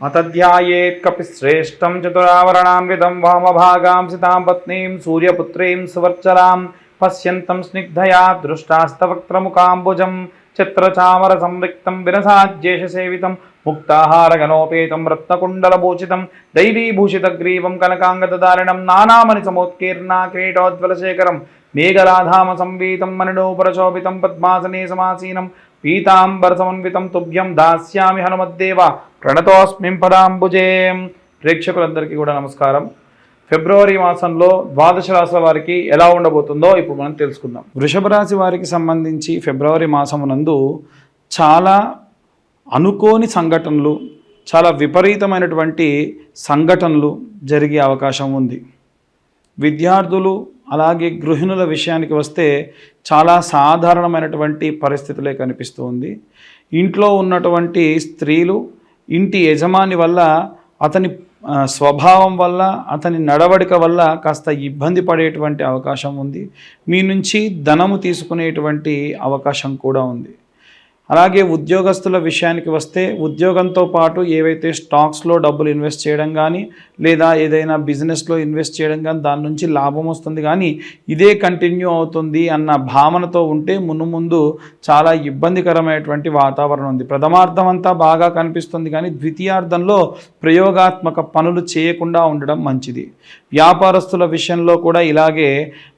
అతధ్యాయేత్కపి శ్రేష్టం చతురావరణాన్వితం వామభాగాం సితాం పత్నీం సూర్యపుత్రీం సువర్చలాం పశ్యంతం స్నిగ్ధయా దృష్టాస్తవక్త్రముకాంబుజం చిత్రచామర సంవిక్తం విరసాజ్యేషసేవితం ముక్తాహారగణోపేతం రత్నకుండలభూషితం దైవీభూషితగ్రీవం కనకాంగదారిణం నానామణి సమోత్కీర్ణా క్రీటోజ్వలశేఖరం మేఘలాధామ సంవీతం మణిడోపరశోభితం పద్మాసనే సమాసీనం పీతాంబరసమన్వితం తుభ్యం దాస్యామి హనుమద్దేవ ప్రణతోస్మిం పదాంబుజే ప్రేక్షకులందరికీ కూడా నమస్కారం. ఫిబ్రవరి మాసంలో ద్వాదశ రాశుల వారికి ఎలా ఉండబోతుందో ఇప్పుడు మనం తెలుసుకుందాం. వృషభ రాశి వారికి సంబంధించి ఫిబ్రవరి మాసమునందు చాలా అనుకోని సంఘటనలు చాలా విపరీతమైనటువంటి సంఘటనలు జరిగే అవకాశం ఉంది. విద్యార్థులు అలాగే గృహిణుల విషయానికి వస్తే చాలా సాధారణమైనటువంటి పరిస్థితులే కనిపిస్తుంది. ఇంట్లో ఉన్నటువంటి స్త్రీలు ఇంటి యజమాని వల్ల అతని స్వభావం వల్ల అతని నడవడిక వల్ల కాస్త ఇబ్బంది పడేటువంటి అవకాశం ఉంది. మీ నుంచి ధనము తీసుకునేటువంటి అవకాశం కూడా ఉంది. అలాగే ఉద్యోగస్తుల విషయానికి వస్తే ఉద్యోగంతో పాటు ఏవైతే స్టాక్స్లో డబ్బులు ఇన్వెస్ట్ చేయడం కానీ లేదా ఏదైనా బిజినెస్లో ఇన్వెస్ట్ చేయడం కానీ దాని నుంచి లాభం వస్తుంది. కానీ ఇదే కంటిన్యూ అవుతుంది అన్న భావనతో ఉంటే మును ముందు చాలా ఇబ్బందికరమైనటువంటి వాతావరణం ఉంది. ప్రథమార్థం అంతా బాగా కనిపిస్తుంది. కానీ ద్వితీయార్థంలో ప్రయోగాత్మక పనులు చేయకుండా ఉండడం మంచిది. వ్యాపారస్తుల విషయంలో కూడా ఇలాగే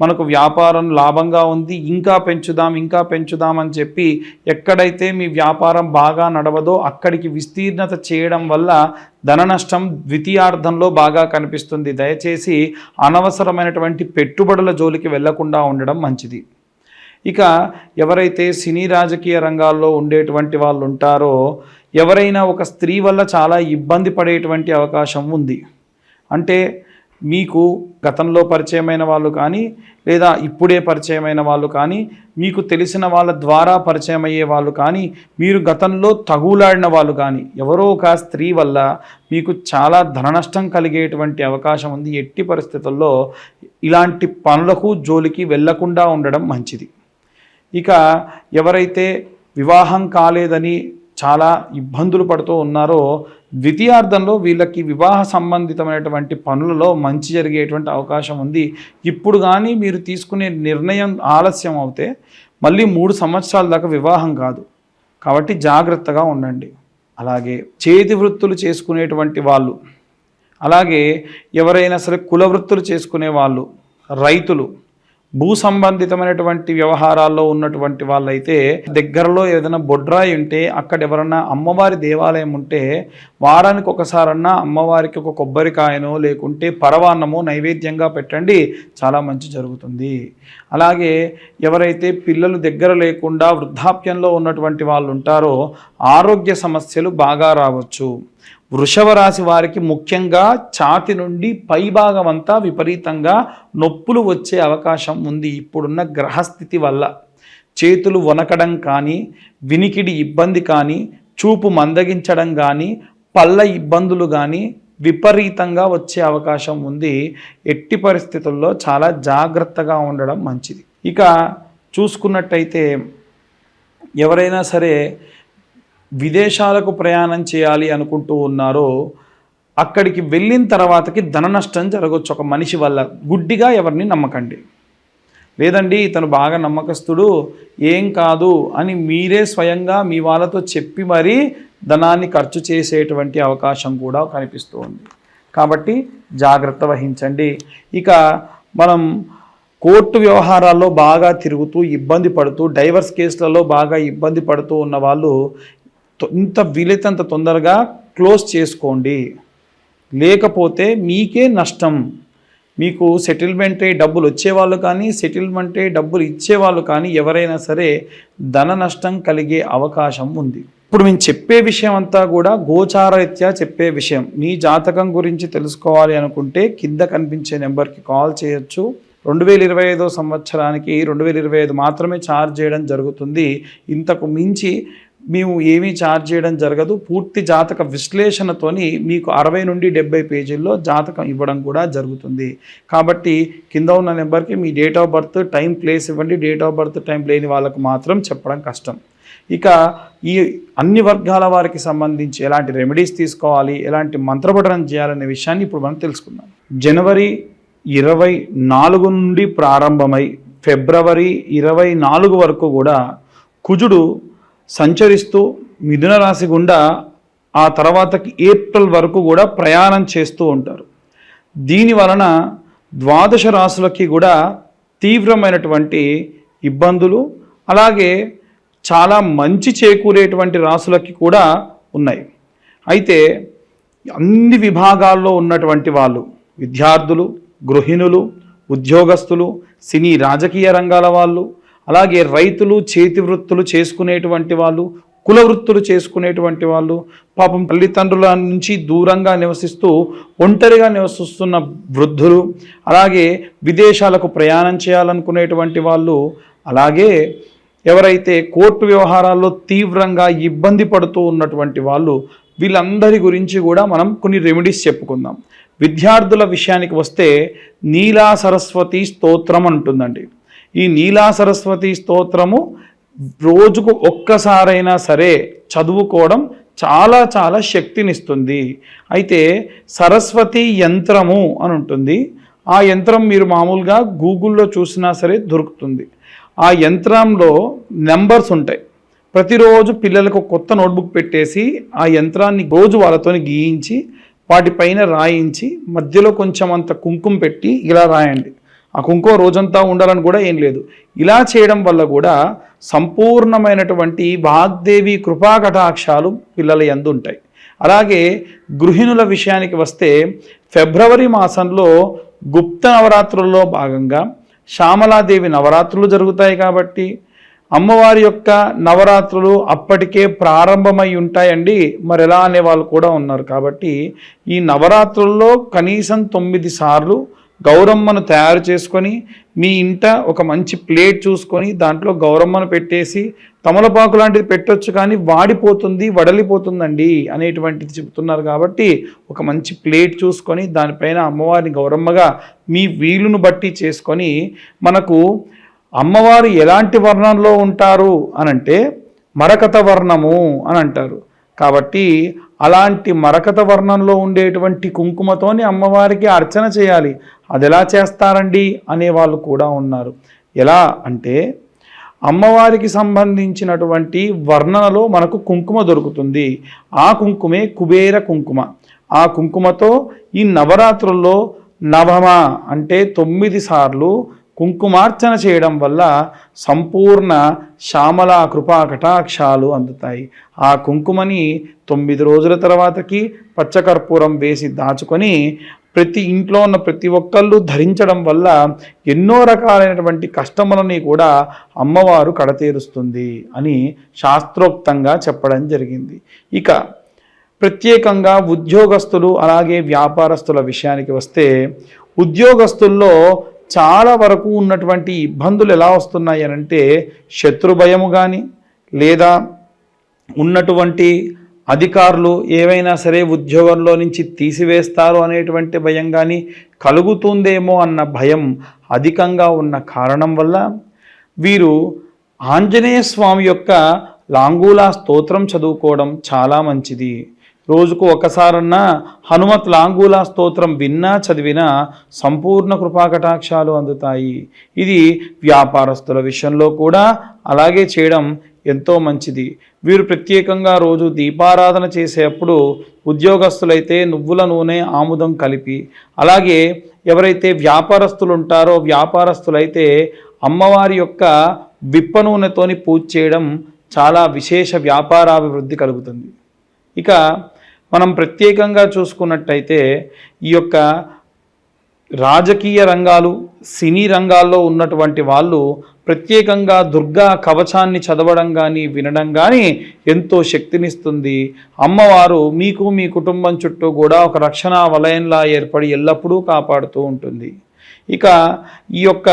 మనకు వ్యాపారం లాభంగా ఉంది. ఇంకా పెంచుదాం ఇంకా పెంచుదాం అని చెప్పి ఎక్కడైతే మీ వ్యాపారం బాగా నడవదో అక్కడికి విస్తీర్ణత చేయడం వల్ల ధన నష్టం ద్వితీయార్థంలో బాగా కనిపిస్తుంది. దయచేసి అనవసరమైనటువంటి పెట్టుబడుల జోలికి వెళ్ళకుండా ఉండడం మంచిది. ఇక ఎవరైతే సినీ రాజకీయ రంగాల్లో ఉండేటువంటి వాళ్ళు ఉంటారో ఎవరైనా ఒక స్త్రీ వల్ల చాలా ఇబ్బంది పడేటువంటి అవకాశం ఉంది. అంటే మీకు గతంలో పరిచయమైన వాళ్ళు కానీ లేదా ఇప్పుడే పరిచయమైన వాళ్ళు కానీ మీకు తెలిసిన వాళ్ళ ద్వారా పరిచయం అయ్యే వాళ్ళు కానీ మీరు గతంలో తగులాడిన వాళ్ళు కానీ ఎవరో ఒక స్త్రీ వల్ల మీకు చాలా ధన నష్టం కలిగేటువంటి అవకాశం ఉంది. ఎట్టి పరిస్థితుల్లో ఇలాంటి పనులకు జోలికి వెళ్ళకుండా ఉండడం మంచిది. ఇక ఎవరైతే వివాహం కాలేదని చాలా ఇబ్బందులు పడుతూ ఉన్నారో ద్వితీయార్థంలో వీళ్ళకి వివాహ సంబంధితమైనటువంటి పనులలో మంచి జరిగేటువంటి అవకాశం ఉంది. ఇప్పుడు కానీ మీరు తీసుకునే నిర్ణయం ఆలస్యం అవుతే మళ్ళీ మూడు సంవత్సరాల దాకా వివాహం కాదు. కాబట్టి జాగ్రత్తగా ఉండండి. అలాగే చేతి వృత్తులు చేసుకునేటువంటి వాళ్ళు అలాగే ఎవరైనా సరే కుల వృత్తులు చేసుకునే వాళ్ళు రైతులు భూ సంబంధితమైనటువంటి వ్యవహారాల్లో ఉన్నటువంటి వాళ్ళైతే దగ్గరలో ఏదైనా బొడ్రాయి ఉంటే అక్కడ ఎవరన్నా అమ్మవారి దేవాలయం ఉంటే వారానికి ఒకసారన్నా అమ్మవారికి ఒక కొబ్బరికాయనో లేకుంటే పరవాన్నమో నైవేద్యంగా పెట్టండి చాలా మంచి జరుగుతుంది. అలాగే ఎవరైతే పిల్లలు దగ్గర లేకుండా వృద్ధాప్యంలో ఉన్నటువంటి వాళ్ళు ఉంటారో ఆరోగ్య సమస్యలు బాగా రావచ్చు. వృషభ రాశి వారికి ముఖ్యంగా ఛాతి నుండి పైభాగం అంతా విపరీతంగా నొప్పులు వచ్చే అవకాశం ఉంది. ఇప్పుడున్న గ్రహస్థితి వల్ల చేతులు వనకడం కానీ వినికిడి ఇబ్బంది కానీ చూపు మందగించడం కానీ పళ్ళ ఇబ్బందులు కానీ విపరీతంగా వచ్చే అవకాశం ఉంది. ఎట్టి పరిస్థితుల్లో చాలా జాగ్రత్తగా ఉండడం మంచిది. ఇక చూసుకున్నట్టయితే ఎవరైనా సరే విదేశాలకు ప్రయాణం చేయాలి అనుకుంటూ ఉన్నారో అక్కడికి వెళ్ళిన తర్వాతకి ధన నష్టం జరగవచ్చు ఒక మనిషి వల్ల గుడ్డిగా ఎవరిని నమ్మకండి. లేదండి ఇతను బాగా నమ్మకస్తుడు ఏం కాదు అని మీరే స్వయంగా మీ వాళ్ళతో చెప్పి మరీ ధనాన్ని ఖర్చు చేసేటువంటి అవకాశం కూడా కనిపిస్తూ ఉంది కాబట్టి జాగ్రత్త వహించండి. ఇక మనం కోర్టు వ్యవహారాల్లో బాగా తిరుగుతూ ఇబ్బంది పడుతూ డైవర్స్ కేసులలో బాగా ఇబ్బంది పడుతూ ఉన్న వాళ్ళు ఇంత వీలైతే తొందరగా క్లోజ్ చేసుకోండి. లేకపోతే మీకే నష్టం. మీకు సెటిల్మెంట్ డబ్బులు వచ్చేవాళ్ళు కానీ సెటిల్మెంట్ డబ్బులు ఇచ్చేవాళ్ళు కానీ ఎవరైనా సరే ధన నష్టం కలిగే అవకాశం ఉంది. ఇప్పుడు మేము చెప్పే విషయం అంతా కూడా గోచారరీత్యా చెప్పే విషయం. మీ జాతకం గురించి తెలుసుకోవాలి అనుకుంటే కింద కనిపించే నెంబర్కి కాల్ చేయొచ్చు. రెండు వేల ఇరవై ఐదో సంవత్సరానికి రెండు వేల ఇరవై ఐదు మాత్రమే ఛార్జ్ చేయడం జరుగుతుంది. ఇంతకు మించి మేము ఏమీ ఛార్జ్ చేయడం జరగదు. పూర్తి జాతక విశ్లేషణతోని మీకు అరవై నుండి డెబ్బై పేజీల్లో జాతకం ఇవ్వడం కూడా జరుగుతుంది. కాబట్టి కింద ఉన్న నెంబర్కి మీ date of birth time place ఇవ్వండి. డేట్ ఆఫ్ బర్త్ టైం లేని వాళ్ళకు మాత్రం చెప్పడం కష్టం. ఇక ఈ అన్ని వర్గాల వారికి సంబంధించి ఎలాంటి రెమెడీస్ తీసుకోవాలి ఎలాంటి మంత్రపఠనం చేయాలనే విషయాన్ని ఇప్పుడు మనం తెలుసుకుందాం. జనవరి ఇరవై నాలుగు నుండి ప్రారంభమై ఫిబ్రవరి ఇరవై నాలుగు వరకు కూడా కుజుడు సంచరిస్తూ మిథున రాశి గుండా ఆ తర్వాతకి ఏప్రిల్ వరకు కూడా ప్రయాణం చేస్తూ ఉంటారు. దీని వలన ద్వాదశ రాశులకి కూడా తీవ్రమైనటువంటి ఇబ్బందులు అలాగే చాలా మంచి చేకూరేటువంటి రాసులకి కూడా ఉన్నాయి. అయితే అన్ని విభాగాల్లో ఉన్నటువంటి వాళ్ళు విద్యార్థులు గృహిణులు ఉద్యోగస్తులు సినీ రాజకీయ రంగాల వాళ్ళు అలాగే రైతులు చేతి వృత్తులు చేసుకునేటువంటి వాళ్ళు కుల వృత్తులు చేసుకునేటువంటి వాళ్ళు పాపం తల్లిదండ్రుల నుంచి దూరంగా నివసిస్తూ ఒంటరిగా నివసిస్తున్న వృద్ధులు అలాగే విదేశాలకు ప్రయాణం చేయాలనుకునేటువంటి వాళ్ళు అలాగే ఎవరైతే కోర్టు వ్యవహారాల్లో తీవ్రంగా ఇబ్బంది పడుతూ ఉన్నటువంటి వాళ్ళు వీళ్ళందరి గురించి కూడా మనం కొన్ని రెమెడీస్ చెప్పుకుందాం. విద్యార్థుల విషయానికి వస్తే నీలా సరస్వతి స్తోత్రం అంటుందండి. ఈ నీలా సరస్వతి స్తోత్రము రోజుకు ఒక్కసారైనా సరే చదువుకోవడం చాలా చాలా శక్తినిస్తుంది. అయితే సరస్వతి యంత్రము అని ఉంటుంది. ఆ యంత్రం మీరు మామూలుగా గూగుల్లో చూసినా సరే దొరుకుతుంది. ఆ యంత్రంలో నెంబర్స్ ఉంటాయి. ప్రతిరోజు పిల్లలకు కొత్త నోట్బుక్ పెట్టేసి ఆ యంత్రాన్ని రోజు వాళ్ళతోని గీయించి వాటిపైన రాయించి మధ్యలో కొంచెం అంత కుంకుమ పెట్టి ఇలా రాయండి. ఆ కుంకుమ రోజంతా ఉండాలని కూడా ఏం లేదు. ఇలా చేయడం వల్ల కూడా సంపూర్ణమైనటువంటి వాగ్దేవి కృపాకటాక్షాలు పిల్లల ఎందు ఉంటాయి. అలాగే గృహిణుల విషయానికి వస్తే ఫిబ్రవరి మాసంలో గుప్త నవరాత్రుల్లో భాగంగా శ్యామలాదేవి నవరాత్రులు జరుగుతాయి కాబట్టి అమ్మవారి యొక్క నవరాత్రులు అప్పటికే ప్రారంభమై ఉంటాయండి. మరి ఎలా అనే వాళ్ళు కూడా ఉన్నారు కాబట్టి ఈ నవరాత్రుల్లో కనీసం తొమ్మిది సార్లు గౌరమ్మను తయారు చేసుకొని మీ ఇంట ఒక మంచి ప్లేట్ చూసుకొని దాంట్లో గౌరమ్మను పెట్టేసి తమలపాకు లాంటిది పెట్టొచ్చు కానీ వాడిపోతుంది వడలిపోతుందండి అనేటువంటిది చెబుతున్నారు కాబట్టి ఒక మంచి ప్లేట్ చూసుకొని దానిపైన అమ్మవారిని గౌరమ్మగా మీ వీలును బట్టి చేసుకొని మనకు అమ్మవారు ఎలాంటి వర్ణంలో ఉంటారు అనంటే మరకత వర్ణము అని అంటారు. కాబట్టి అలాంటి మరకత వర్ణంలో ఉండేటువంటి కుంకుమతోని అమ్మవారికి అర్చన చేయాలి. అది ఎలా చేస్తారండి? అనే వాళ్ళు కూడా ఉన్నారు. ఎలా అంటే అమ్మవారికి సంబంధించినటువంటి వర్ణనలో మనకు కుంకుమ దొరుకుతుంది. ఆ కుంకుమే కుబేర కుంకుమ. ఆ కుంకుమతో ఈ నవరాత్రుల్లో నవమ అంటే తొమ్మిది సార్లు కుంకుమార్చన చేయడం వల్ల సంపూర్ణ శ్యామల కృపా కటాక్షాలు అందుతాయి. ఆ కుంకుమని తొమ్మిది రోజుల తర్వాతకి పచ్చకర్పూరం వేసి దాచుకొని ప్రతి ఇంట్లో ఉన్న ప్రతి ఒక్కళ్ళు ధరించడం వల్ల ఎన్నో రకాలైనటువంటి కష్టములని కూడా అమ్మవారు కడతీరుస్తుంది అని శాస్త్రోక్తంగా చెప్పడం జరిగింది. ఇక ప్రత్యేకంగా ఉద్యోగస్తులు అలాగే వ్యాపారస్తుల విషయానికి వస్తే ఉద్యోగస్తుల్లో చాలా వరకు ఉన్నటువంటి ఇబ్బందులు ఎలా వస్తున్నాయి అంటే శత్రు భయము కానీ లేదా ఉన్నటువంటి అధికారులు ఏవైనా సరే ఉద్యోగంలో నుంచి తీసివేస్తారు అనేటువంటి భయం కానీ కలుగుతుందేమో అన్న భయం అధికంగా ఉన్న కారణం వల్ల వీరు ఆంజనేయ స్వామి యొక్క లాంగూలా స్తోత్రం చదువుకోవడం చాలా మంచిది. రోజుకు ఒకసారన్నా హనుమత్ లాంగూల స్తోత్రం విన్నా చదివినా సంపూర్ణ కృపాకటాక్షాలు అందుతాయి. ఇది వ్యాపారస్తుల విషయంలో కూడా అలాగే చేయడం ఎంతో మంచిది. వీరు ప్రత్యేకంగా రోజు దీపారాధన చేసేటప్పుడు ఉద్యోగస్తులైతే నువ్వుల నూనె ఆముదం కలిపి అలాగే ఎవరైతే వ్యాపారస్తులు ఉంటారో వ్యాపారస్తులైతే అమ్మవారి యొక్క విప్ప నూనెతోని పూజ చేయడం చాలా విశేష వ్యాపారాభివృద్ధి కలుగుతుంది. ఇక మనం ప్రత్యేకంగా చూసుకున్నట్టయితే ఈ యొక్క రాజకీయ రంగాలు సినీ రంగాల్లో ఉన్నటువంటి వాళ్ళు ప్రత్యేకంగా దుర్గా కవచాన్ని చదవడం కానీ వినడం కానీ ఎంతో శక్తినిస్తుంది. అమ్మవారు మీకు మీ కుటుంబం చుట్టూ కూడా ఒక రక్షణ వలయంలా ఏర్పడి ఎల్లప్పుడూ కాపాడుతూ ఉంటుంది. ఇక ఈ యొక్క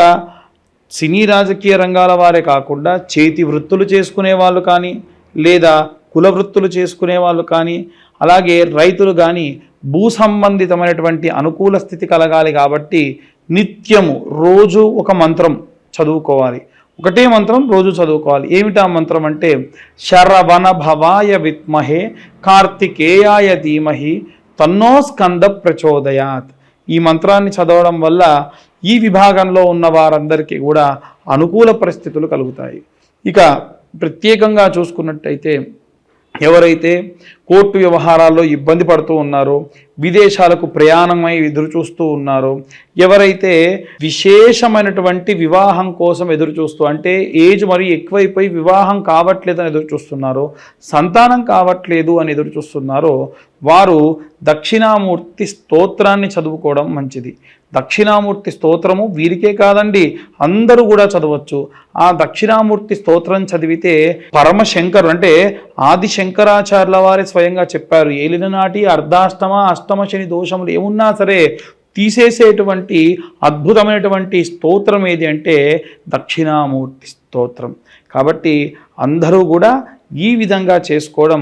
సినీ రాజకీయ రంగాల వారే కాకుండా చేతి వృత్తులు చేసుకునే వాళ్ళు కానీ లేదా కుల వృత్తులు చేసుకునే వాళ్ళు కానీ అలాగే రైతులు కానీ భూ సంబంధితమైనటువంటి అనుకూల స్థితి కలగాలి కాబట్టి నిత్యము రోజు ఒక మంత్రం చదువుకోవాలి. ఒకటే మంత్రం రోజు చదువుకోవాలి. ఏమిటా మంత్రం అంటే శరవణ భవాయ విత్మహే కార్తికేయాయ ధీమహి తన్నో స్కంద ప్రచోదయాత్. ఈ మంత్రాన్ని చదవడం వల్ల ఈ విభాగంలో ఉన్న వారందరికీ కూడా అనుకూల పరిస్థితులు కలుగుతాయి. ఇక ప్రత్యేకంగా చూసుకున్నట్టయితే ఎవరైతే కోర్టు వ్యవహారాల్లో ఇబ్బంది పడుతూ ఉన్నారో విదేశాలకు ప్రయాణమై ఎదురు చూస్తూ ఉన్నారో. ఎవరైతే విశేషమైనటువంటి వివాహం కోసం ఎదురు చూస్తూ అంటే ఏజ్ మరి ఎక్కువైపోయి వివాహం కావట్లేదని ఎదురు చూస్తున్నారో సంతానం కావట్లేదు అని ఎదురు చూస్తున్నారో వారు దక్షిణామూర్తి స్తోత్రాన్ని చదువుకోవడం మంచిది. దక్షిణామూర్తి స్తోత్రము వీరికే కాదండి అందరూ కూడా చదవచ్చు. ఆ దక్షిణామూర్తి స్తోత్రం చదివితే పరమశంకరు అంటే ఆది శంకరాచార్యుల వారి స్వయంగా చెప్పారు. ఏలిన నాటి అర్ధాష్టమ అష్టమ శని దోషములు ఏమున్నా సరే తీసేసేటువంటి అద్భుతమైనటువంటి స్తోత్రం ఏది అంటే దక్షిణామూర్తి స్తోత్రం. కాబట్టి అందరూ కూడా ఈ విధంగా చేసుకోవడం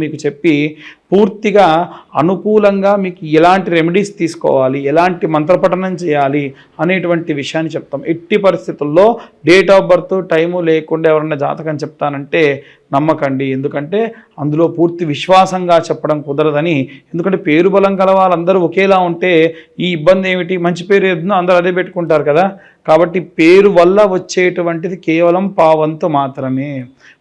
మీకు చెప్పి పూర్తిగా అనుకూలంగా మీకు ఎలాంటి రెమెడీస్ తీసుకోవాలి ఎలాంటి మంత్రపఠనం చేయాలి అనేటువంటి విషయాన్ని చెప్తాం. ఎట్టి పరిస్థితుల్లో డేట్ ఆఫ్ బర్త్ టైము లేకుండా ఎవరన్నా జాతకం చెప్తానంటే నమ్మకండి. ఎందుకంటే అందులో పూర్తి విశ్వాసంగా చెప్పడం కుదరదని ఎందుకంటే పేరు బలం గల వాళ్ళందరూ ఒకేలా ఉంటే ఈ ఇబ్బంది ఏమిటి? మంచి పేరు ఏదో అందరూ అదే పెట్టుకుంటారు కదా. కాబట్టి పేరు వల్ల వచ్చేటువంటిది కేవలం పావంతు మాత్రమే.